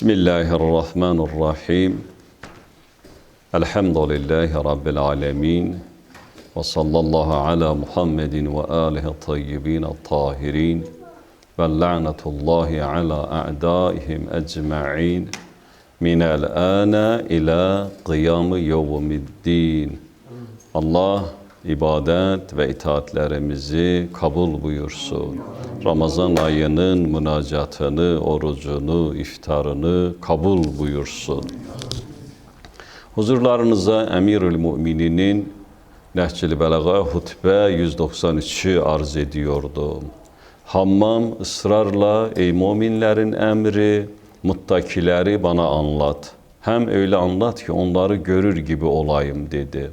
Bismillahirrahmanirrahim. Elhamdülillahi Rabbil alemin. Ve sallallahu ala Muhammedin ve alihi tayyibin tahirin. Ve la'netullahi ala a'daihim ecma'in. Minel ana ila kıyamı yevmiddin. Allah ibadet ve itaatlerimizi kabul buyursun. Ramazan ayının münacatını, orucunu, iftarını kabul buyursun. Huzurlarınıza Emirül Mümininin Nəhcil Bələğa hutbə 193-ü arz ediyordum. Hammam ısrarla ey müminlerin emri, muttakileri bana anlat. Hem öyle anlat ki onları görür gibi olayım dedi.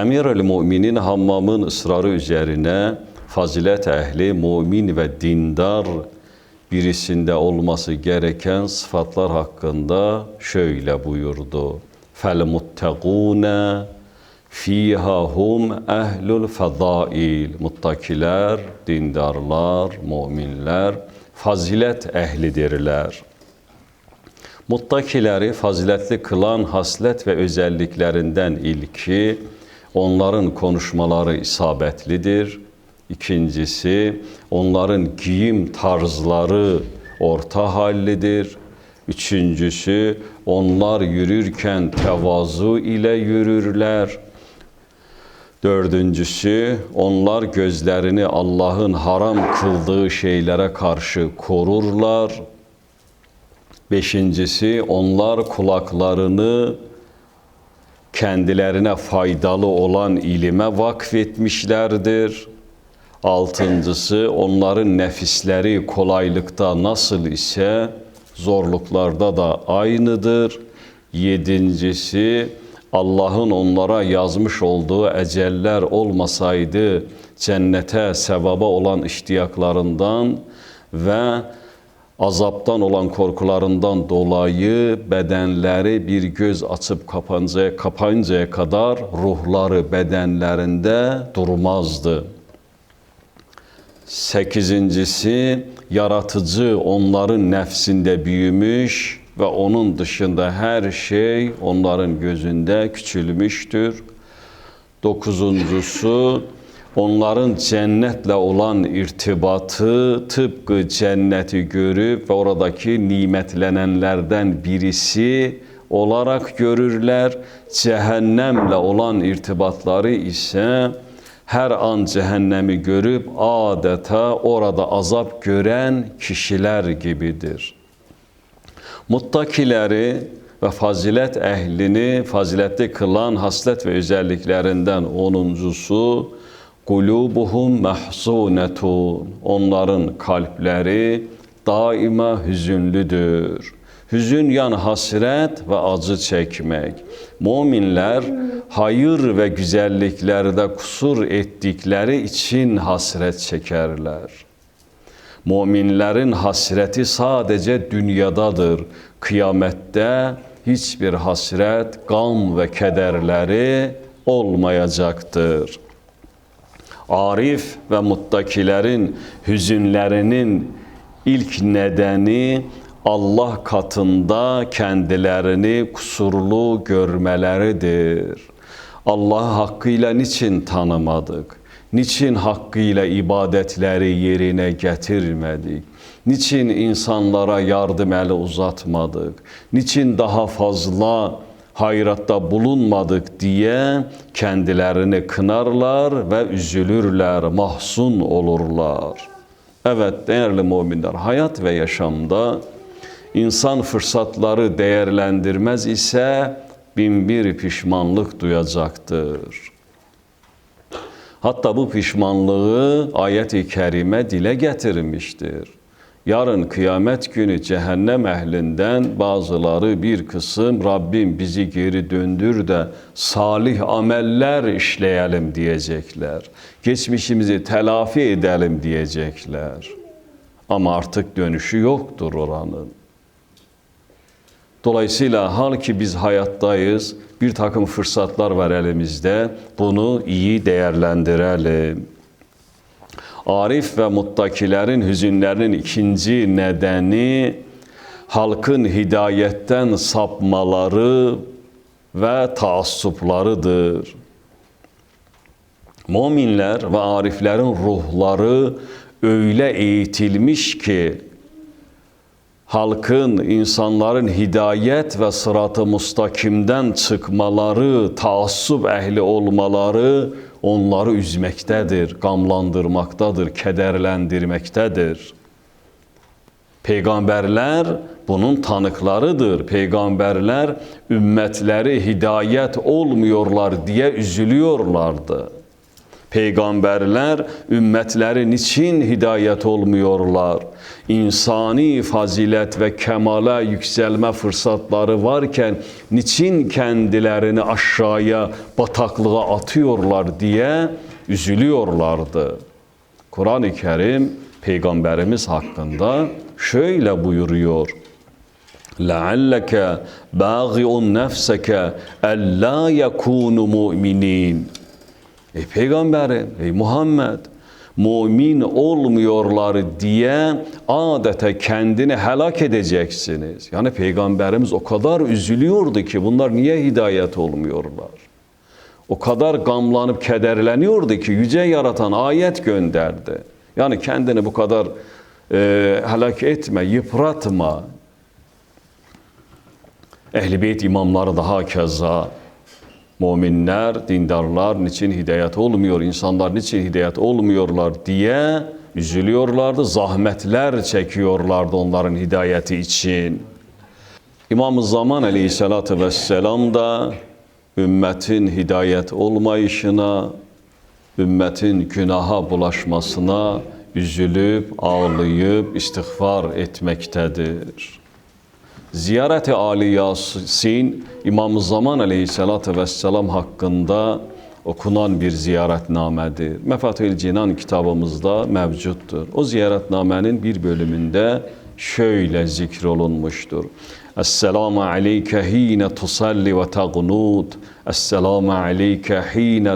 Emir-ül Müminin Hammam'ın ısrarı üzerine fazilet ehli, mümin ve dindar birisinde olması gereken sıfatlar hakkında şöyle buyurdu. Muttegune fiha hum ehlul fadail. Muttakiler, dindarlar, müminler fazilet ehlidirler. Muttakileri faziletli kılan haslet ve özelliklerinden ilki onların konuşmaları isabetlidir. İkincisi onların giyim tarzları orta hallidir. Üçüncüsü onlar yürürken tevazu ile yürürler. Dördüncüsü onlar gözlerini Allah'ın haram kıldığı şeylere karşı korurlar. Beşincisi onlar kulaklarını kendilerine faydalı olan ilime vakfetmişlerdir. Altıncısı onların nefisleri kolaylıkta nasıl ise zorluklarda da aynıdır. Yedincisi Allah'ın onlara yazmış olduğu eceller olmasaydı cennete sevaba olan iştiyaklarından ve azaptan olan korkularından dolayı bedenleri bir göz açıp kapancaya, kapayıncaya kadar ruhları bedenlerinde durmazdı. Sekizincisi, yaratıcı onların nefsinde büyümüş ve onun dışında her şey onların gözünde küçülmüştür. Dokuzuncusu, onların cennetle olan irtibatı tıpkı cenneti görüp ve oradaki nimetlenenlerden birisi olarak görürler. Cehennemle olan irtibatları ise her an cehennemi görüp adeta orada azap gören kişiler gibidir. Muttakileri ve fazilet ehlini faziletli kılan haslet ve özelliklerinden onuncusu kulubuhum mahzunetun. Onların kalpleri daima hüzünlüdür. Hüzün yani hasret ve acı çekmek. Müminler hayır ve güzelliklerde kusur ettikleri için hasret çekerler. Müminlerin hasreti sadece dünyadadır. Kıyamette hiçbir hasret, gam ve kederleri olmayacaktır. Arif ve muttakilerin hüzünlerinin ilk nedeni Allah katında kendilerini kusurlu görmeleridir. Allah hakkıyla niçin tanımadık? Niçin hakkıyla ibadetleri yerine getirmedik? Niçin insanlara yardım eli uzatmadık? Niçin daha fazla hayratta bulunmadık diye kendilerini kınarlar ve üzülürler, mahzun olurlar. Evet değerli müminler, hayat ve yaşamda insan fırsatları değerlendirmez ise bin bir pişmanlık duyacaktır. Hatta bu pişmanlığı ayet-i kerime dile getirmiştir. Yarın kıyamet günü cehennem ehlinden bazıları bir kısım Rabbim bizi geri döndür de salih ameller işleyelim diyecekler. Geçmişimizi telafi edelim diyecekler. Ama artık dönüşü yoktur oranın. Dolayısıyla hal ki biz hayattayız, bir takım fırsatlar var elimizde, bunu iyi değerlendirelim. Arif ve muttakilerin hüzünlerinin ikinci nedeni halkın hidayetten sapmaları ve taassuplarıdır. Müminler ve ariflerin ruhları öyle eğitilmiş ki halkın, insanların hidayet ve sırat-ı mustakimden çıkmaları, taassup ehli olmaları onları üzmektedir, gamlandırmaktadır, kederlendirmektedir. Peygamberler bunun tanıklarıdır. Peygamberler ümmetleri hidayet olmuyorlar diye üzülüyorlardı. Peygamberler ümmetlerin için hidayet olmuyorlar. İnsani fazilet ve kemala yükselme fırsatları varken niçin kendilerini aşağıya, bataklığa atıyorlar diye üzülüyorlardı. Kur'an-ı Kerim Peygamberimiz hakkında şöyle buyuruyor. لَعَلَّكَ بَاغِعُ نَفْسَكَ أَلَّا يَكُونُ مُؤْمِنِينَ Ey Peygamberim, ey Muhammed, mümin olmuyorlar diye adeta kendini helak edeceksiniz. Yani Peygamberimiz o kadar üzülüyordu ki bunlar niye hidayet olmuyorlar? O kadar gamlanıp kederleniyordu ki yüce yaratan ayet gönderdi. Yani kendini bu kadar e, helak etme, yıpratma. Ehl-i Beyt imamları daha keza müminler, dindarlar niçin hidayet olmuyor, insanlar niçin hidayet olmuyorlar diye üzülüyorlardı, zahmetler çekiyorlardı onların hidayeti için. İmam-ı Zaman aleyhissalatü vesselam da ümmetin hidayet olmayışına, ümmetin günaha bulaşmasına üzülüp, ağlayıp, istiğfar etmektedir. Ziyaret-i Ali Yasin İmam-ı Zaman Aleyhisselatü Vesselam hakkında okunan bir ziyaretnamedir. Mefatül Cinan kitabımızda mevcuttur. O ziyaretnamenin bir bölümünde şöyle zikrolunmuştur. Esselamu aleyke hine tusalli ve tagnut. Esselamu aleyke hine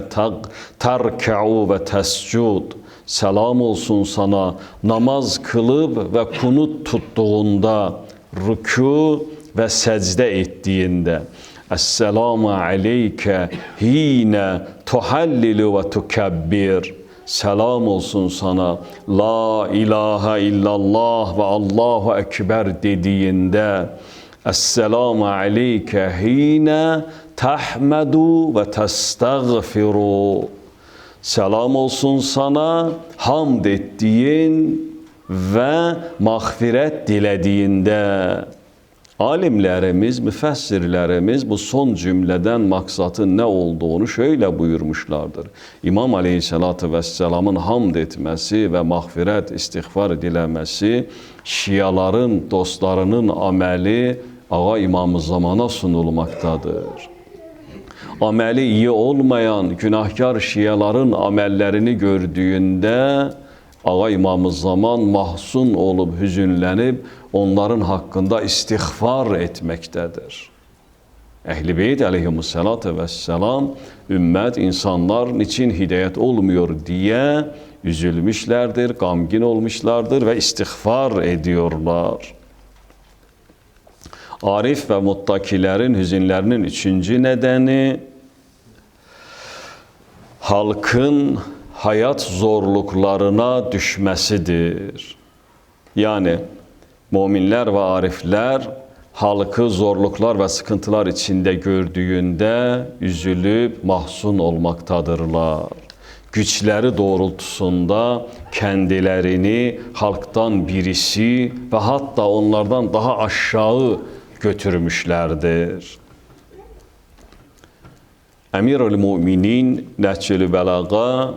terka'u ve tescud. Selam olsun sana namaz kılıp ve kunut tuttuğunda, rükû ve secde ettiğinde. Esselamu aleyke hine tuhallilu ve tukebbir. Selam olsun sana La ilahe illallah ve Allahu Ekber dediğinde Esselamu aleyke hine tahmedu ve testagfiru. Selam olsun sana hamd ettiğin ve mağfiret dilediğinde. Alimlerimiz, müfessirlerimiz bu son cümleden maksatın ne olduğunu şöyle buyurmuşlardır. İmam Aleyhisselatü Vesselam'ın hamd etmesi ve mağfiret, istiğfar dilemesi, Şiaların, dostlarının ameli Ağa İmam-ı Zaman'a sunulmaktadır. Ameli iyi olmayan günahkar Şiaların amellerini gördüğünde Ağa İmam-ı Zaman mahzun olup hüzünlenip onların hakkında istiğfar etmektedir. Ehl-i Beyt aleyhimussalatu vesselam ümmet insanlar niçin hidayet olmuyor diye üzülmüşlerdir, gamgin olmuşlardır ve istiğfar ediyorlar. Arif ve muttakilerin hüzünlerinin üçüncü nedeni halkın hayat zorluklarına düşmesidir. Yani müminler ve arifler halkı zorluklar ve sıkıntılar içinde gördüğünde üzülüp mahzun olmaktadırlar. Güçleri doğrultusunda kendilerini halktan birisi ve hatta onlardan daha aşağı götürmüşlerdir. Emirül Müminin Nehcül Belaga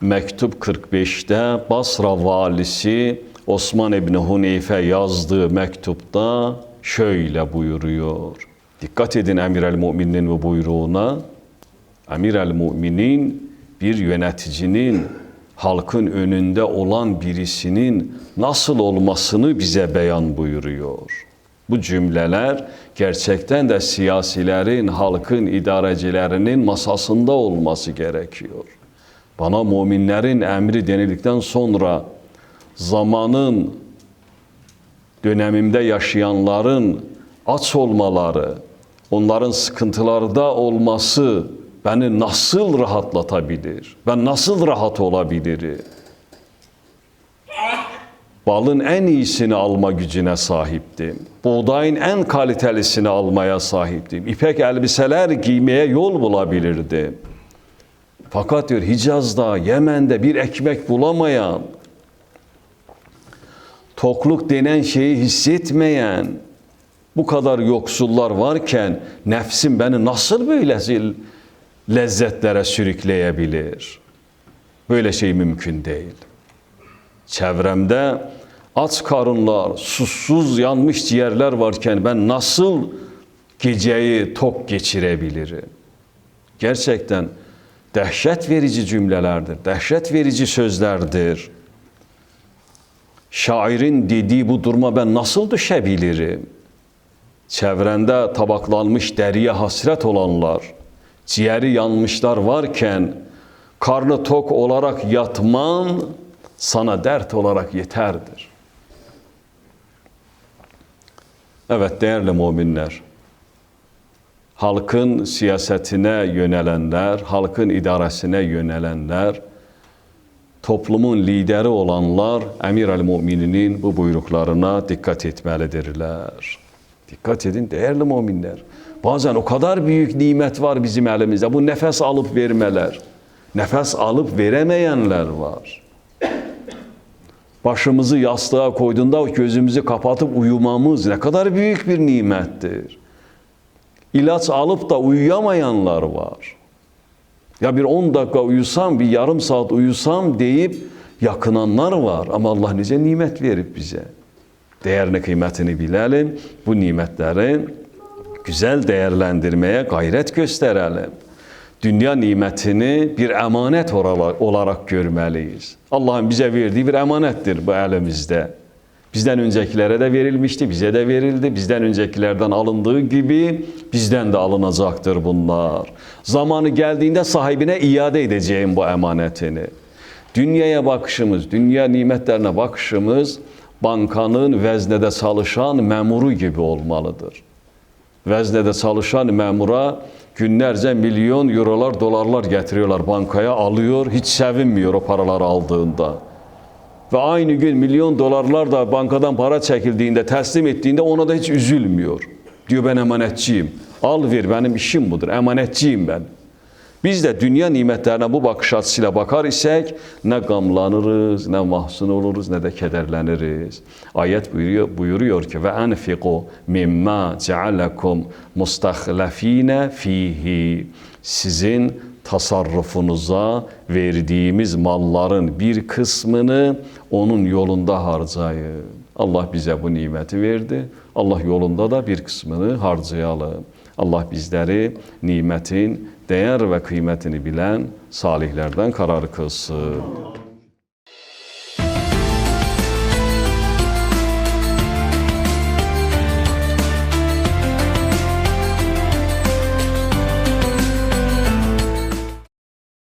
mektup 45'te Basra valisi Osman İbni Huneyfe yazdığı mektupta şöyle buyuruyor. Dikkat edin Emir el Müminin bu buyruğuna. Emir el Müminin bir yöneticinin halkın önünde olan birisinin nasıl olmasını bize beyan buyuruyor. Bu cümleler gerçekten de siyasilerin, halkın idarecilerinin masasında olması gerekiyor. Bana müminlerin emri denildikten sonra zamanın dönemimde yaşayanların aç olmaları, onların sıkıntılarda olması beni nasıl rahatlatabilir? Ben nasıl rahat olabilirim? Balın en iyisini alma gücüne sahiptim. Buğdayın en kalitelisini almaya sahiptim. İpek elbiseler giymeye yol bulabilirdim. Fakat diyor Hicaz'da, Yemen'de bir ekmek bulamayan, tokluk denen şeyi hissetmeyen bu kadar yoksullar varken nefsim beni nasıl böyle lezzetlere sürükleyebilir? Böyle şey mümkün değil. Çevremde aç karınlar, susuz yanmış ciğerler varken ben nasıl geceyi tok geçirebilirim? Gerçekten dehşet verici cümlelerdir, dehşet verici sözlerdir. Şairin dediği bu duruma ben nasıl düşebilirim? Çevrende tabaklanmış deriye hasret olanlar, ciğeri yanmışlar varken karnı tok olarak yatman sana dert olarak yeterdir. Evet değerli müminler, halkın siyasetine yönelenler, halkın idaresine yönelenler, toplumun lideri olanlar Emir el-Mu'mininin bu buyruklarına dikkat etmelidirler. Dikkat edin değerli müminler. Bazen o kadar büyük nimet var bizim elimizde. Bu nefes alıp vermeler. Nefes alıp veremeyenler var. Başımızı yastığa koyduğunda gözümüzü kapatıp uyumamız ne kadar büyük bir nimettir. İlaç alıp da uyuyamayanlar var. Ya bir 10 dakika uyusam, bir yarım saat uyusam deyip yakınanlar var. Ama Allah nice nimet verip bize. Değerini, kıymetini bilelim. Bu nimetleri güzel değerlendirmeye gayret gösterelim. Dünya nimetini bir emanet olarak, görmeliyiz. Allah'ın bize verdiği bir emanettir bu elimizde. Bizden öncekilere de verilmişti, bize de verildi. Bizden öncekilerden alındığı gibi bizden de alınacaktır bunlar. Zamanı geldiğinde sahibine iade edeceğim bu emanetini. Dünyaya bakışımız, dünya nimetlerine bakışımız bankanın veznede çalışan memuru gibi olmalıdır. Veznede çalışan memura günlerce milyon eurolar, dolarlar getiriyorlar bankaya, alıyor, hiç sevinmiyor o paraları aldığında. Ve aynı gün milyon dolarlar da bankadan para çekildiğinde, teslim ettiğinde ona da hiç üzülmüyor. Diyor ben emanetçiyim. Al ver benim işim budur. Emanetçiyim ben. Biz de dünya nimetlerine bu bakış açısıyla bakar isek ne gamlanırız, ne mahzun oluruz, ne de kederleniriz. Ayet buyuruyor, buyuruyor ki ve enfiqu mimma cealekum mustahlafine fihi. Sizin tasarrufunuza verdiğimiz malların bir kısmını onun yolunda harcayın. Allah bize bu nimeti verdi. Allah yolunda da bir kısmını harcayalım. Allah bizleri nimetin değer ve kıymetini bilen salihlerden karar kılsın.